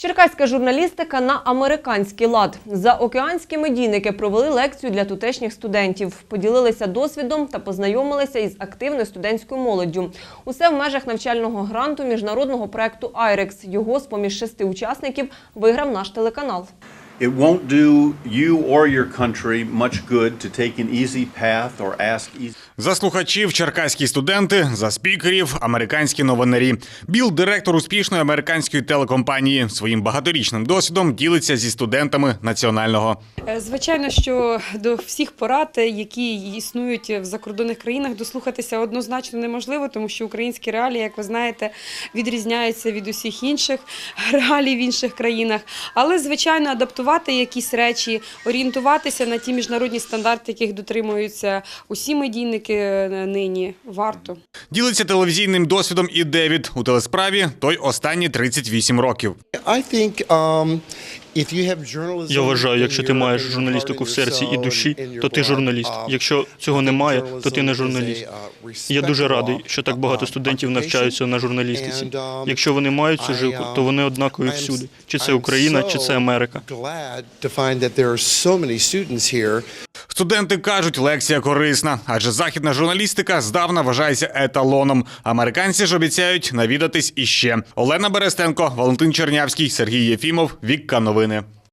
Черкаська журналістика на американський лад. Заокеанські медійники провели лекцію для тутешніх студентів, поділилися досвідом та познайомилися із активною студентською молоддю. Усе в межах навчального гранту міжнародного проекту «Айрекс». Його з-поміж шести учасників виграв наш телеканал. It won't do you or your country much good to take an easy path or ask easy. За слухачів черкаські студенти, за спікерів американські новинарі. Біл, директор успішної американської телекомпанії, своїм багаторічним досвідом ділиться зі студентами національного. Е, Звичайно, що до всіх порад, е, які існують в закордонних країнах, дослухатися однозначно неможливо, тому що українські реалії, як ви знаєте, відрізняються від усіх інших реалій в інших країнах. Але, звичайно, адаптувати якісь речі, орієнтуватися на ті міжнародні стандарти, яких дотримуються усі медійники е, нині, варто. Ділиться телевізійним досвідом і Девід у телесправі. Той останні 38 років. I think, um, Я вважаю, якщо ти маєш журналістику в серці і душі, то ти журналіст. uh, Якщо цього немає, то ти не журналіст. uh, Я дуже радий, що так uh, багато студентів навчаються на журналістиці. Um, Якщо вони мають цю жилку, то вони однакові всюди. Чи це Україна, чи це Америка. Студенти кажуть, лекція корисна, адже західна журналістика здавна вважається еталоном. Американці ж обіцяють навідатись іще. Олена Берестенко, Валентин Чернявський, Сергій Єфімов. Вікка новини.